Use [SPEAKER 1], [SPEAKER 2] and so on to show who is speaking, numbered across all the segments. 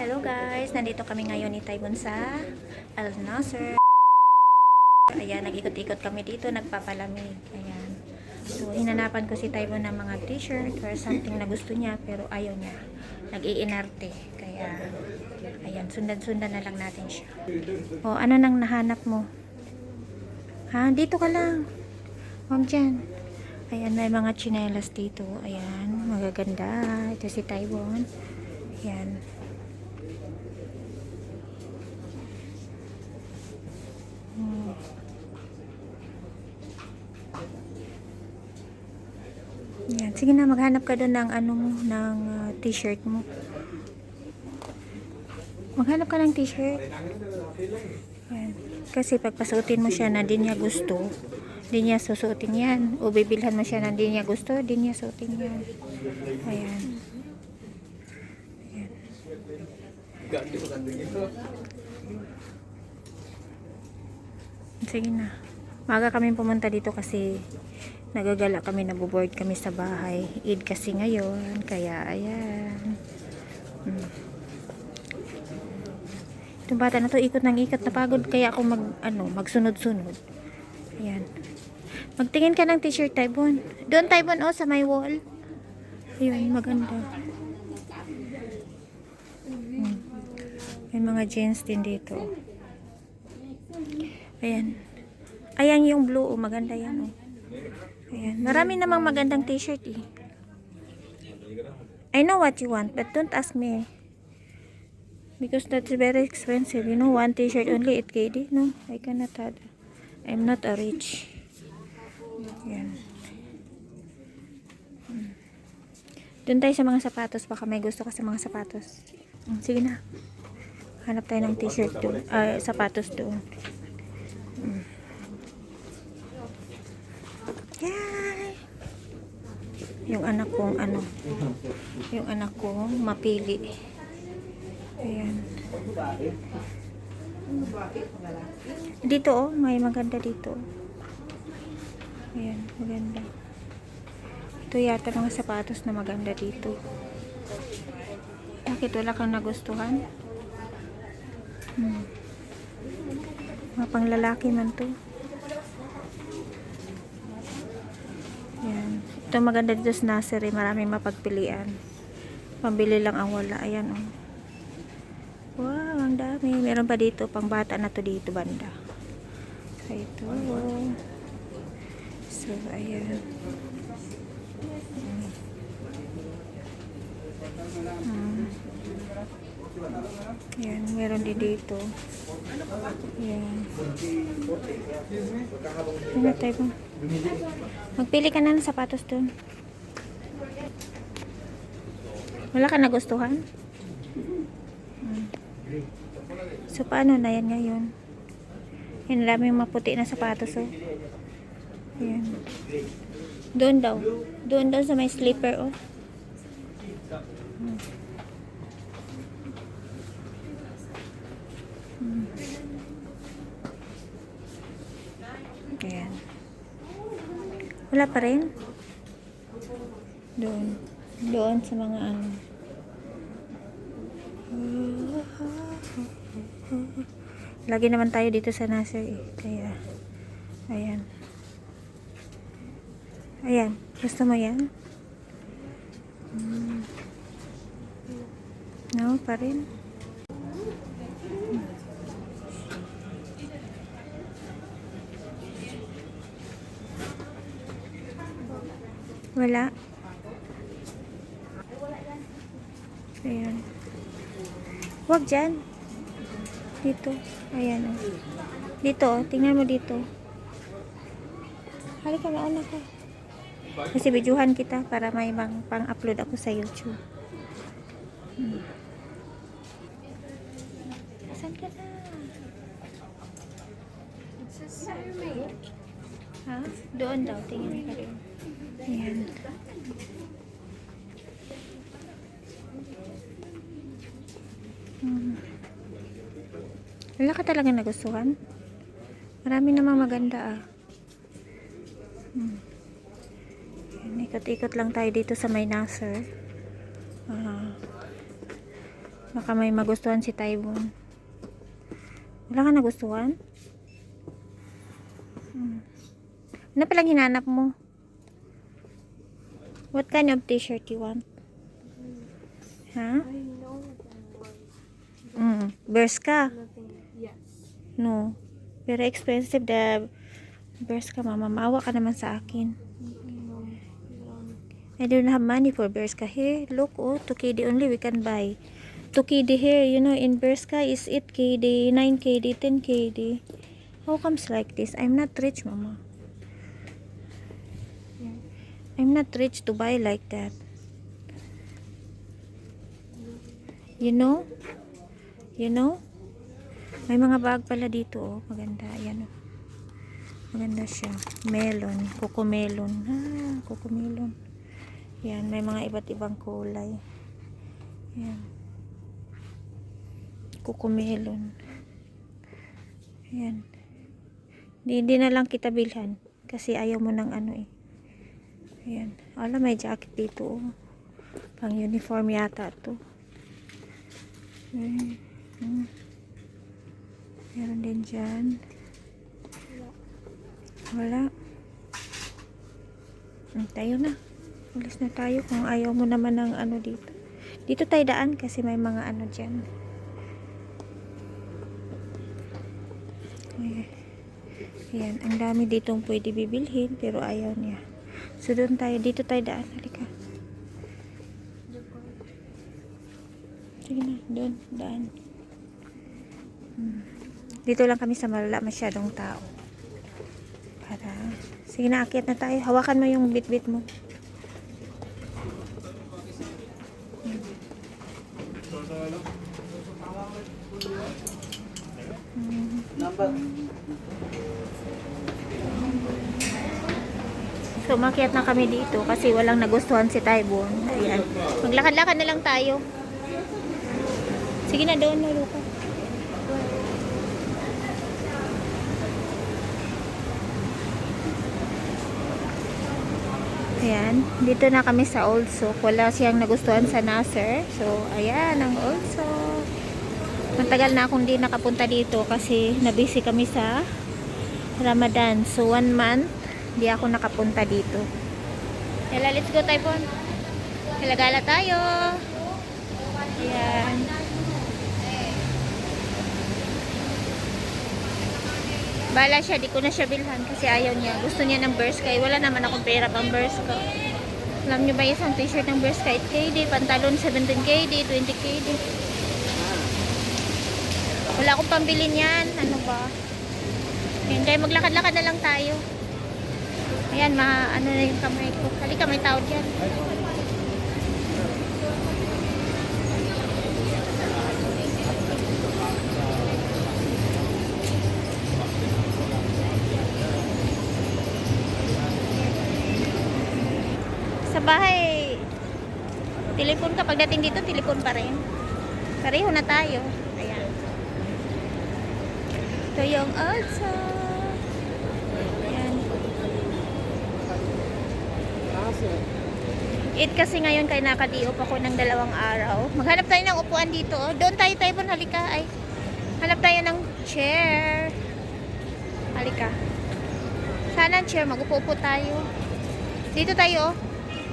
[SPEAKER 1] Hello guys, nandito kami ngayon ni Taibon sa Al Nasser. Ayan, nag-ikot-ikot kami dito, nagpapalamig. Ayan. So, hinanapan ko si Taibon ng mga t-shirt or something na gusto niya pero ayaw niya. Nag-iinarte. Kaya, ayan, sundan-sundan na lang natin siya. O, ano nang nahanap mo? Ha? Dito ka lang. Huwag dyan. Ayan, may mga chinelas dito. Ayan, magaganda. Ito si Taibon. Ayan. Yan. Sige na, maghanap ka doon ng anong ng uh, t-shirt mo. Maghanap ka ng t-shirt. Yan. Kasi pagpasuotin mo siya na di niya gusto, di niya susuotin yan. O bibilhan mo siya na di niya gusto, di niya suotin yan. Ayan. Ayan. Sige na. Maga kami pumunta dito kasi nagagala kami, nabuboard kami sa bahay. Eid kasi ngayon, kaya ayan. Hmm. Itong bata na to, ikot ng ikot, napagod kaya ako mag, ano, magsunod-sunod. Ayan. Magtingin ka ng t-shirt, Taibon. Doon, Taibon, oh, sa my wall. Ayun, maganda. Hmm. May mga jeans din dito. Ayan. Ayan yung blue, oh, maganda yan, oh. Ayan. Marami namang magandang t-shirt, eh. I know what you want, but don't ask me. Because that's very expensive. You know, one t-shirt only 8 KD. No, I cannot have. I'm not a rich. Yan. Hmm. Doon tayo sa mga sapatos. Baka may gusto ka sa mga sapatos. Hmm, Sige na. Hanap tayo ng t-shirt doon. Ah, sapatos doon. Yay! Yung anak kong ano. Yung anak kong mapili. Ayan. Dito oh, may maganda dito. Ayan, maganda. Ito yata mga sapatos na maganda dito. Bakit wala kang nagustuhan? Hmm. Mga panglalaki man to. Ayan. Ito maganda dito sa nursery. Maraming mapagpilian. Pambili lang ang wala. Ayan oh. Wow, ang dami. Meron pa dito, pang bata na to dito banda. Ito. So, ayan. Hmm. Ayan, meron din dito. Ayan. Ano tayo po? Magpili ka na ng sapatos dun. Wala ka nagustuhan? So, paano na yan ngayon? Yan, daming maputi na sapatos, oh. Yan. Doon daw. Doon daw sa may slipper, oh. Hmm. Ayan. Wala pa rin? Doon. Doon sa mga ano. Lagi naman tayo dito sa nursery. eh. Kaya, ayan. Ayan. Gusto mo yan? Hmm. No, pa rin. Wala. Ayan. Huwag dyan. Dito. Ayan o. Dito o. Tingnan mo dito. Halika na anak ko. Kasi videohan kita para may pang-upload ako sa YouTube. Hmm. Saan ka na? Ha? Doon daw. Tingnan ka doon. Ayan. Wala ka talaga nagustuhan? Marami namang maganda ah. Hmm. Ikot-ikot lang tayo dito sa may Nasser. Ah. Baka may magustuhan si Taibon. Wala ka nagustuhan? Hmm. Ano palang hinanap mo? What kind of t-shirt you want? Ha?
[SPEAKER 2] I know what.
[SPEAKER 1] Mm. Berska?
[SPEAKER 2] Yes.
[SPEAKER 1] No. Very expensive the Berska, mama. Maawa ka naman sa akin. I don't have money for Berska. Here, look, oh, 2KD only we can buy. 2KD here, you know, in Berska is 8KD, 9KD, 10KD. How comes like this? I'm not rich, mama. I'm not rich to buy like that. You know? You know? May mga bag pala dito, oh. Maganda. Ayan, oh. Maganda siya. Melon. Coco melon. Ah, coco melon. Yan, may mga iba't ibang kulay. Yan. Kukumelon. Yan. Hindi, hindi na lang kita bilhan. Kasi ayaw mo ng ano eh. Ayan. Ala, may jacket dito. Oh. Pang uniform yata to. Ayan. Hmm. Meron din dyan. Wala. Hmm, tayo na. Ulis na tayo kung ayaw mo naman ng ano dito. Dito tayo daan kasi may mga ano dyan. Ayan. Ayan. Ang dami ditong pwede bibilhin pero ayaw niya. So doon tayo. Dito tayo daan. Halika. Sige na. Doon. Daan. Hmm. Dito lang kami sa malala masyadong tao. Para. Sige na. Akyat na tayo. Hawakan mo yung bit-bit mo. So, umakyat na kami dito kasi walang nagustuhan si Taibon. Ayan. Maglakad-lakad na lang tayo. Sige na doon, no, Luka. Ayan. Dito na kami sa Old Souk. Wala siyang nagustuhan sa Nasser. So, ayan ang Old Souk. Matagal na akong di nakapunta dito kasi nabisi kami sa Ramadan. So, one month, di ako nakapunta dito. Yala, let's go, Taipon. Hilagala tayo. Ayan. Bala siya, di ko na siya bilhan kasi ayaw niya. Gusto niya ng Berska. Eh, wala naman akong pera pang Berska. Alam niyo ba isang t-shirt ng Berska 8KD, pantalon 17KD, 20KD. Wala akong pambili niyan. Ano ba? Ayan, kaya maglakad-lakad na lang tayo. Ayan, ma ano na yung kamay ko. Halika, may tao dyan. Sa bahay, telepon ka. Pagdating dito, telepon pa rin. Pareho na tayo. Ayan. Ito yung also. Ayan. It kasi ngayon kay nakadiop ako ng dalawang araw. Maghanap tayo ng upuan dito. oh. Doon tayo tayo po halika. Ay, hanap tayo ng chair. Halika. Sana ang chair. Mag-upo-upo tayo. Dito tayo. oh.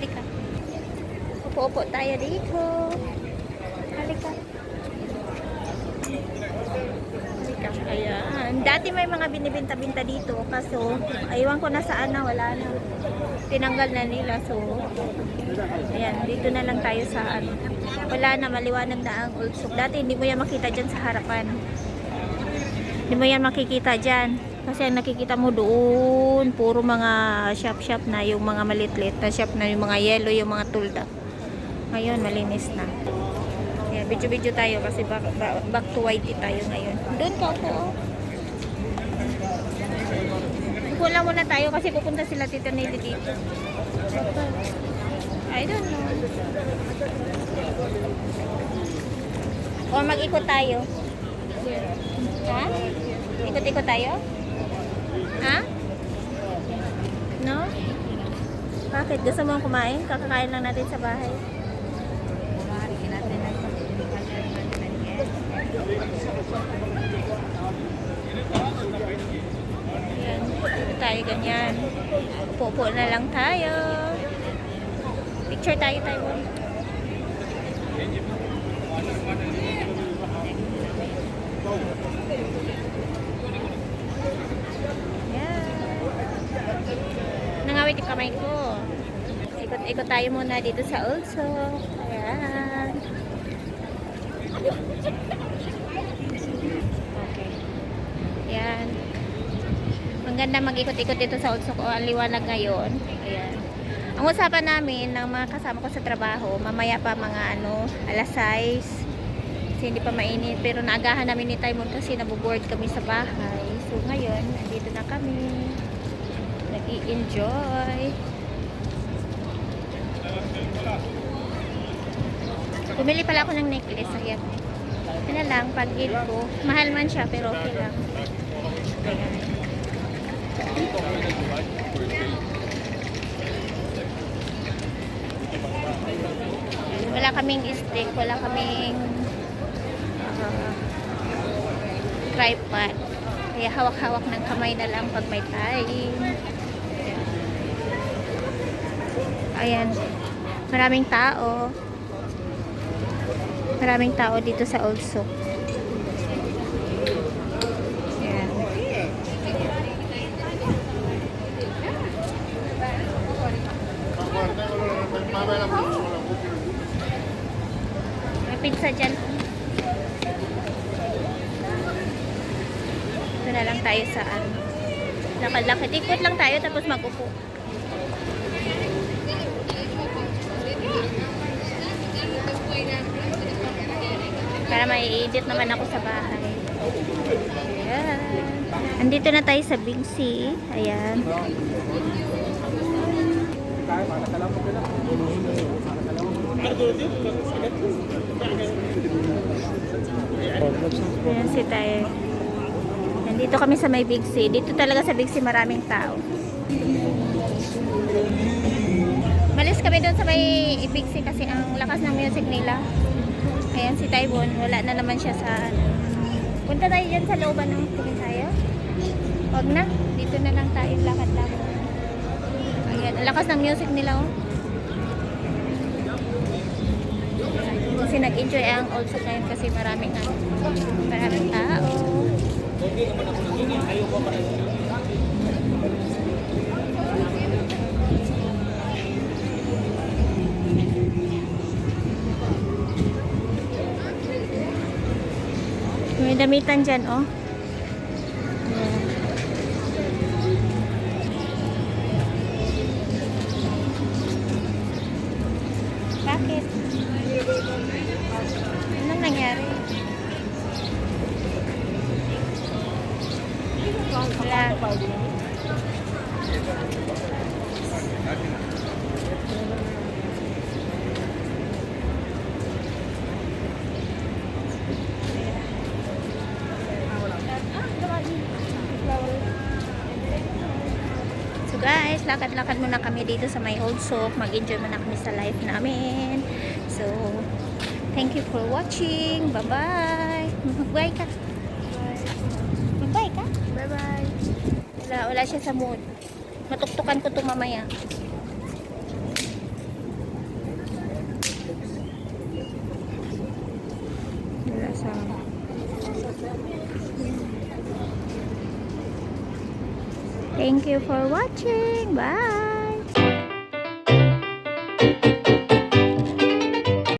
[SPEAKER 1] Halika. Upo-upo tayo dito. Halika. Halika. Ayan. Dati may mga binibinta-binta dito. Kaso, aywan ko na saan na. Wala na. Tinanggal na nila. So, ayan. Dito na lang tayo sa ano. Wala na. Maliwanag na ang old souk. Dati hindi mo yan makita dyan sa harapan. Hindi mo yan makikita dyan. Kasi ang nakikita mo doon, puro mga shop-shop na, yung mga malitlit na shop na, yung mga yellow, yung mga tulda. Ngayon, malinis na. Video-video tayo kasi back, back, to white tayo ngayon. Doon po. oh. Upo lang muna tayo kasi pupunta sila Tito Nelly dito. I don't know. O mag-ikot tayo. Ha? Ikot-ikot tayo? Ha? No? Bakit? Gusto mo kumain? Kakakain lang natin sa bahay. Ayan, dito tayo ganyan. Upo-upo na lang tayo. Picture tayo tayo. Ayan. Nangawit yung kamay ko. Ikot-ikot tayo muna dito sa Old Ulso. Ayan. Ang ganda mag-ikot-ikot dito sa Ulso ko. Ang liwanag ngayon. Ayan. Ang usapan namin ng mga kasama ko sa trabaho, mamaya pa mga ano, alas 6. Kasi hindi pa mainit. Pero naagahan namin ni Taimon kasi nabuboard kami sa bahay. So ngayon, nandito na kami. Nag-i-enjoy. Bumili pala ako ng necklace. Ayan. Ano lang, pag ko. Mahal man siya, pero okay lang. Ayan. Wala kaming stick, wala kaming ah, tripod. Kaya hawak-hawak ng kamay na lang pag may time. Ayan. Maraming tao. Maraming tao dito sa Old Souk. Pizza dyan. Ito na lang tayo sa ano. Lakad-lakad. Ikot lang tayo tapos mag-upo. Para may edit naman ako sa bahay. Ayan. Andito na tayo sa Big C. Ayan. Ayan si tayo. Nandito kami sa may Big C. Dito talaga sa Big C maraming tao. Malis kami doon sa may Big C kasi ang lakas ng music nila. Ayan si Taibon. Wala na naman siya sa ano. Punta tayo dyan sa looban ng tingin tayo. Wag na. Dito na lang tayo lakad-lakad. Ayan. Ang lakas ng music nila oh. Kasi nag-enjoy ang also ngayon kasi maraming ano, maraming tao. May damitan dyan, oh. Guys, lakad-lakad muna kami dito sa may old soap. Mag-enjoy muna kami sa life namin. So, thank you for watching. Bye-bye. Mag-bye ka. Wala, siya sa mood. Matuktukan ko to mamaya. Wala sa... Thank you for watching. Bye!